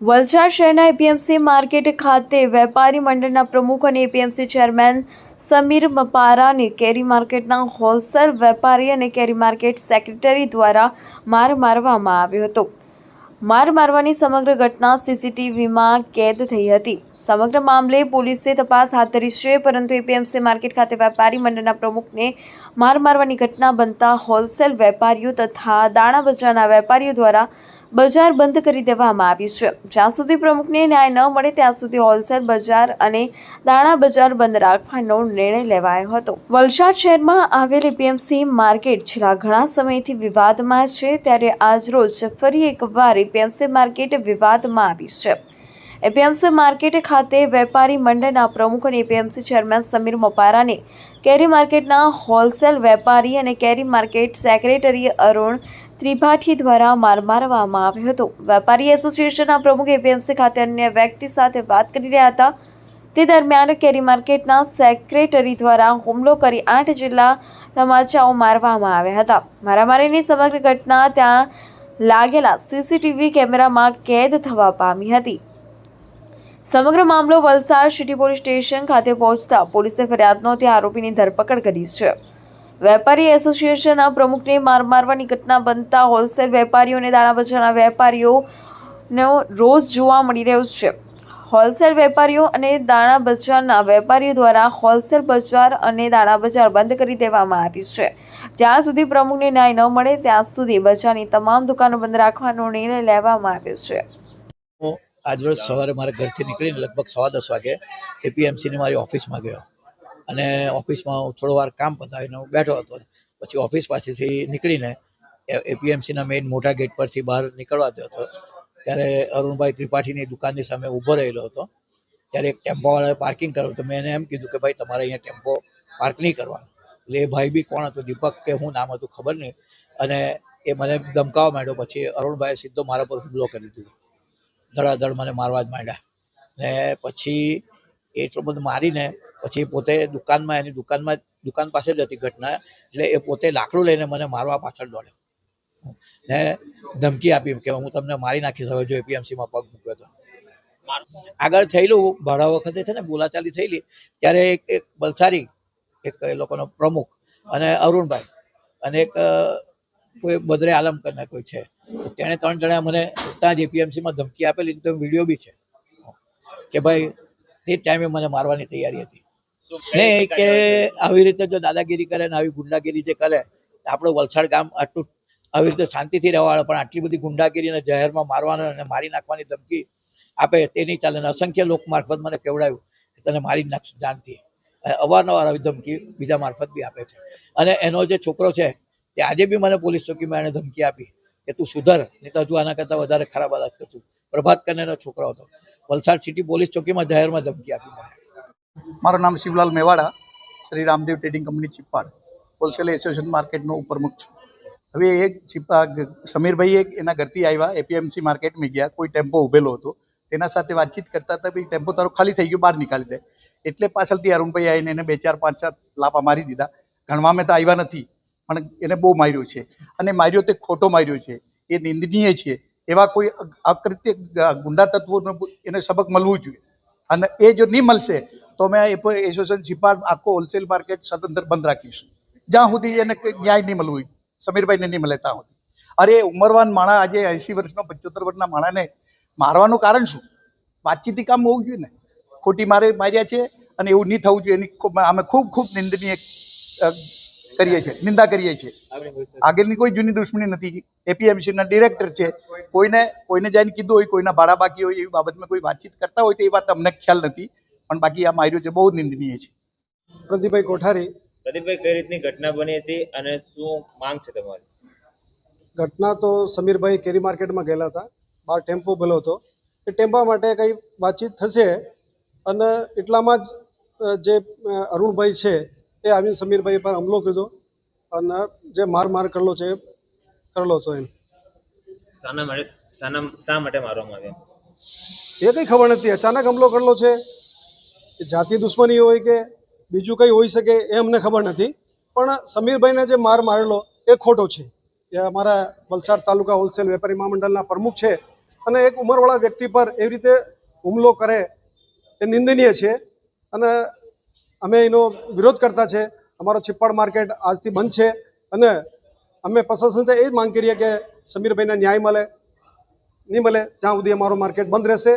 વલસાડ શહેરના APMC market ખાતે વેપારી મંડળના પ્રમુખ અને એપીએમસી ચેરમેન સમીર મપારાને કેરી માર્કેટના હોલસેલ વેપારી અને કેરી માર્કેટ સેક્રેટરી દ્વારા માર મારવામાં આવ્યો હતો. માર મારવાની સમગ્ર ઘટના સીસીટીવીમાં કેદ થઈ હતી. સમગ્ર મામલે પોલીસે તપાસ હાથ ધરી છે, પરંતુ એપીએમસી માર્કેટ ખાતે વેપારી મંડળના પ્રમુખને માર મારવાની ઘટના બનતા હોલસેલ વેપારીઓ તથા દાણા બજારના વેપારીઓ દ્વારા બજાર બંધ કરી દેવામાં આવ્યું છે. જ્યાં સુધી પ્રમુખને ન્યાય ન મળે, ત્યાં સુધી હોલસેલ બજાર અને દાણા બજાર બંધ રાખવાનો નિર્ણય લેવાયો હતો. વલસાડ શહેરમાં આવેલ એપીએમસી માર્કેટ છેલ્લા ઘણા સમયથી વિવાદમાં છે, ત્યારે આજરોજ ફરી એકવાર એપીએમસી માર્કેટ વિવાદમાં આવી છે. એપીએમસી માર્કેટ ખાતે વેપારી મંડળના પ્રમુખ અને એપીએમસી ચેરમેન સમીર મપારાને કેરી માર્કેટના હોલસેલ વેપારી અને કેરી માર્કેટ સેક્રેટરી અરુણ ત્રિપાઠી દ્વારા માર મારવામાં આવ્યો હતો. વેપારી એસોસિએશનના પ્રમુખ એપીએમસી ખાતે અન્ય વ્યક્તિ સાથે વાત કરી રહ્યા હતા. તે દરમિયાન કેરી માર્કેટના સેક્રેટરી દ્વારા હુમલો કરી આઠ જિલ્લા તમાચાઓ મારવામાં આવ્યા હતા. મારામારીની સમગ્ર ઘટના ત્યાં લાગેલા સીસીટીવી કેમેરામાં કેદ થવા પામી હતી. સમગ્ર મામલો વલસાડ સિટી પોલીસ સ્ટેશન ખાતે પહોંચતા પોલીસે ફરિયાદ નોંધી આરોપીની ધરપકડ કરી છે. વેપારી એસોસિએશનના પ્રમુખને માર મારવાની ઘટના બનતા હોલસેલ વેપારીઓ અને દાણા વેપારીઓનો રોષ જોવા મળી રહ્યો છે. હોલસેલ વેપારીઓ અને દાણા બજારના વેપારીઓ દ્વારા હોલસેલ બજાર અને દાણા બજાર બંધ કરી દેવામાં આવી છે. જ્યાં સુધી પ્રમુખને ન્યાય ન મળે, ત્યાં સુધી બજારની તમામ દુકાનો બંધ રાખવાનો નિર્ણય લેવામાં આવ્યો છે. આજરોજ સવારે મારા ઘરથી નીકળીને લગભગ સવા દસ વાગે એપીએમસીની મારી ઓફિસમાં ગયો. અને ઓફિસમાં હું થોડો વાર કામ પતાવીને હું બેઠો હતો. પછી ઓફિસ પાસેથી નીકળીને એપીએમસીના મેઇન મોટા ગેટ પરથી બહાર નીકળવા ગયો હતો. ત્યારે અરુણભાઈ ત્રિપાઠીની દુકાનની સામે ઊભો રહેલો હતો. ત્યારે એક ટેમ્પોવાળાએ પાર્કિંગ કર્યું. તો મેં એને એમ કીધું કે, ભાઈ, તમારે અહીંયા ટેમ્પો પાર્ક નહીં કરવાનો. એટલે એ ભાઈ બી કોણ હતો? દીપક કે હું નામ હતું ખબર નહીં. અને એ મને ધમકાવા માંડ્યો. પછી અરુણભાઈએ સીધો મારા પર હુમલો કરી દીધો. ધડાધડ મને મારવા જ માંડ્યા. ને પછી એટલો બધો મારીને પછી પોતે દુકાનમાં, એની દુકાનમાં, દુકાન પાસે જ હતી ઘટના, એટલે એ પોતે લાકડું લઈને મને મારવા પાછળ દોડ્યો. ને ધમકી આપી કે હું તમને મારી નાખીશ, હવે જો એપીએમસીમાં પગ મૂક્યો તો. આગળ થયેલું ભાડા વખતે છે ને, બોલાચાલી થયેલી, ત્યારે એક એક બલસારી, એક એ લોકોનો પ્રમુખ અને અરુણભાઈ અને એક કોઈ બદરે આલમ કરીને કોઈ છે. તેણે ત્રણ જણા મને ત્યાં જ એપીએમસીમાં ધમકી આપેલી તો વીડિયો બી છે. કે ભાઈ, તે ટાઈમે મને મારવાની તૈયારી હતી. ને કે આવી રીતે જો દાદાગીરી કરે ને આવી ગુંડાગીરી જે કરે તો વલસાડ ગામ આટલું આવી રીતે શાંતિથી રહેવાળો પણ આટલી બધી ગુંડાગીરી અને જાહેરમાં મારવાનો અને મારી નાખવાની ધમકી આપે તે નહીં ચાલે. અસંખ્ય લોક મારફત મને કેવડાવ્યું કે તને મારી જ નાખશું જાનથી. અવારનવાર આવી ધમકી બીજા મારફત બી આપે છે. અને એનો જે છોકરો છે તે આજે બી મને પોલીસ ચોકીમાં એને ધમકી આપી કે તું સુધર નહીં તો હજુ આના કરતાં વધારે ખરાબ હાલત કરશું. પ્રભાત કરનેનો છોકરો હતો. વલસાડ સિટી પોલીસ ચોકીમાં જાહેરમાં ધમકી આપી મને. મારું નામ Shivlal Mewada, Shri Ramdev trading company Chippad, wholesale association માર્કેટનો ઉપપ્રમુખ છું. હવે એક ચિપ્પા, સમીરભાઈ એના ઘરથી આવ્યા, એપીએમસી માર્કેટમાં ગયા, કોઈ ટેમ્પો ઊભેલો હતો. તેના સાથે વાતચીત કરતા હતા, ભાઈ, ટેમ્પો તારો ખાલી થઈ ગયો, બહાર નીકાળી દે. એટલે પાછળથી અરુણભાઈ આવીને એને બે ચાર, પાંચ ચાર લાપા મારી દીધા. ગણવા મેં તો આવ્યા નથી, પણ એને બહુ માર્યો છે. અને માર્યો તે ખોટો માર્યો છે. એ નિંદનીય છે. એવા કોઈ અકૃત્ય ગુંડા તત્વોનો એને સબક મળવું જોઈએ. અને એ જો નહીં મળશે તો અમે એસોસિએશન ચિપ્પાડ આખો હોલસેલ માર્કેટ સ્વતંત્ર બંધ રાખીશું જ્યાં સુધી એને ન્યાય નહીં મળવું. સમીરભાઈને નહીં મળે ત્યાં સુધી. અરે, ઉંમરવાન માણા આજે એંસી વર્ષનો પંચોતેર વર્ષના માણાને મારવાનું કારણ શું? વાતચીતી કામ હોવું જોઈએ ને? ખોટી મારે માર્યા છે અને એવું નહીં થવું જોઈએ. એની ખૂબ અમે ખૂબ ખૂબ નિંદનીય કરીએ છીએ. નિંદા કરીએ છીએ. આગળની કોઈ જૂની દુશ્મની નથી. એપીએમસીના ડિરેક્ટર છે. કોઈને કોઈને જઈને કીધું હોય, કોઈના ભાડા બાકી હોય એવી બાબતમાં કોઈ વાતચીત કરતા હોય તો એ વાત અમને ખ્યાલ નથી. પણ બાકી આ માર્યું છે બહુ નિંદનીય છે. પ્રદીપભાઈ કોઠારી પ્રદીપભાઈ કઈ રીતની ઘટના બની હતી અને શું માંગ છે તમારી? ઘટના તો સમીરભાઈ કેરી માર્કેટમાં ગયેલા હતા બહાર ટેમ્પો ભલો હતો. એ ટેમ્પા માટે કંઈ વાતચીત થશે અને એટલામાં જ જે અરુણભાઈ છે એ આવીને સમીરભાઈ પર હુમલો કર્યો અને જે માર માર કરેલો છે એ કરેલો હતો એમ. શાના માટે શા માટે મારવામાં આવ્યો? એ કંઈ ખબર નથી અચાનક હુમલો કરેલો છે એ જાતિ દુશ્મની હોય કે બીજું કંઈ હોઈ શકે એ અમને ખબર નથી. પણ સમીરભાઈને જે માર મારેલો એ ખોટો છે. એ અમારા વલસાડ તાલુકા હોલસેલ વેપારી મહામંડળના પ્રમુખ છે અને એક ઉંમરવાળા વ્યક્તિ પર એવી રીતે હુમલો કરે એ નિંદનીય છે. અને અમે એનો વિરોધ કરતા છે. અમારો છિપ્પાડ માર્કેટ આજથી બંધ છે અને અમે પ્રશાસનથી એ જ માંગ કરીએ કે સમીરભાઈને ન્યાય મળે, નહીં મળે, જ્યાં સુધી અમારું માર્કેટ બંધ રહેશે.